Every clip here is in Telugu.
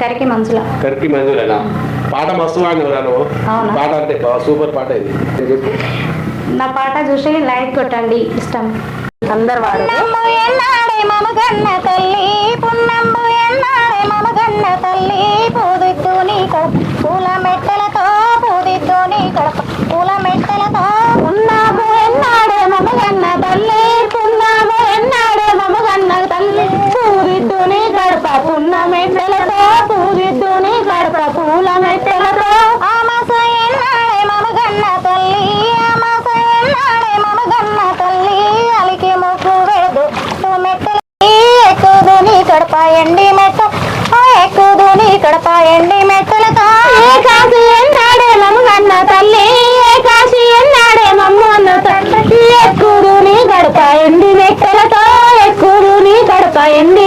కరికి కరికి మంజులనా? పాట మస్తు పాట అంటే సూపర్ పాట ఇది. నా పాట చూసి లైక్ కొట్టండి ఇష్టం. అందరు వాడు. తల్లి? తల్లి? పూల మెట్ట కడపాయండి మెట్ట. ఎక్కుదుని కడపాయండి మెట్టలతో. ఏ కాశీ ఎన్నాడే మమ్మన్న తల్లి? ఏ కాశీ ఎన్నాడే మమ్మన్న తల్లి? ఎక్కుదుని గడపాయండి మెట్టలతో. ఎక్కుదుని గడపాయండి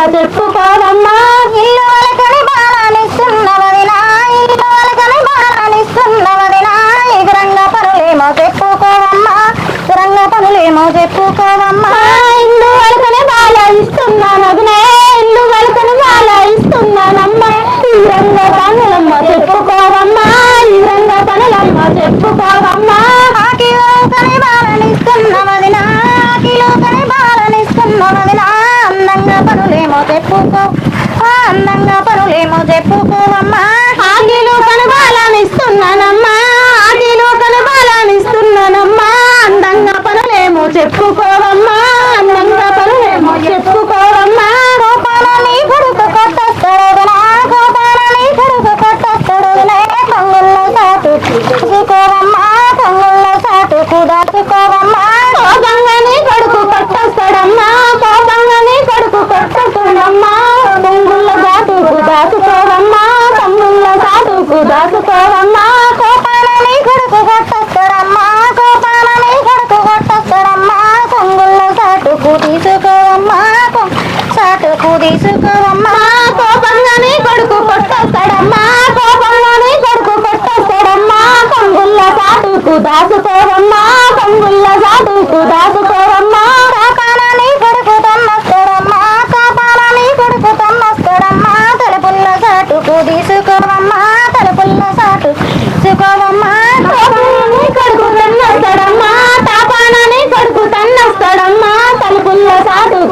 তাদের దాచుకోవమ్మా కోపాలని కొడుకు కొట్టొస్తాడమ్మా కోపాలని కొడుకు కొట్టొస్తాడమ్మా కొంగుల్లో సాటుకు తీసుకోవమ్మా సాటుకు తీసుకోవమ్మా. కోపంలోని కొడుకు కొట్టొస్తాడమ్మా కోపంలోని కొడుకు కొట్టొస్తాడమ్మా కొంగుల్లో సాటుకు దాచుకోవమ్మా కొంగుల్లో సాటుకు దాచుకోవమ్మా కోపాలని కొడుకు తమ్మొస్తాడమ్మా కోపాలని కొడుకు తమ్మొస్తాడమ్మా తలుపుల్లో సాటుకు తీసుకోవమ్మా.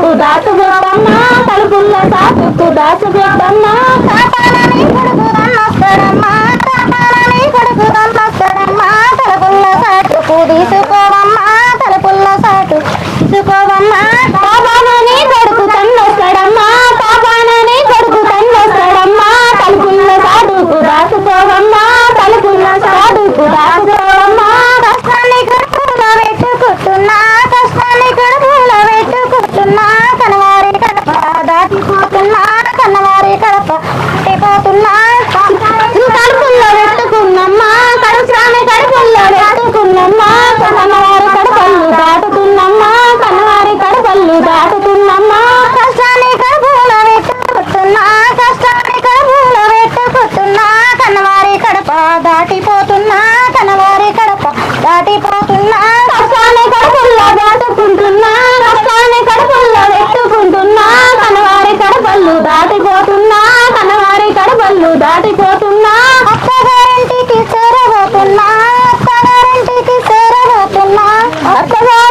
తలుపు దాచబెట్టమ్మా తలుపుల్లో తాపుకు దాచబెట్టమ్మా కాపాలని కొడుకు దన్నొస్తాడమ్మా కాపాలని కొడుకు దన్నొస్తాడమ్మా తలుపుల్లో తాటుకు తీసుకోవా 啊，拜拜。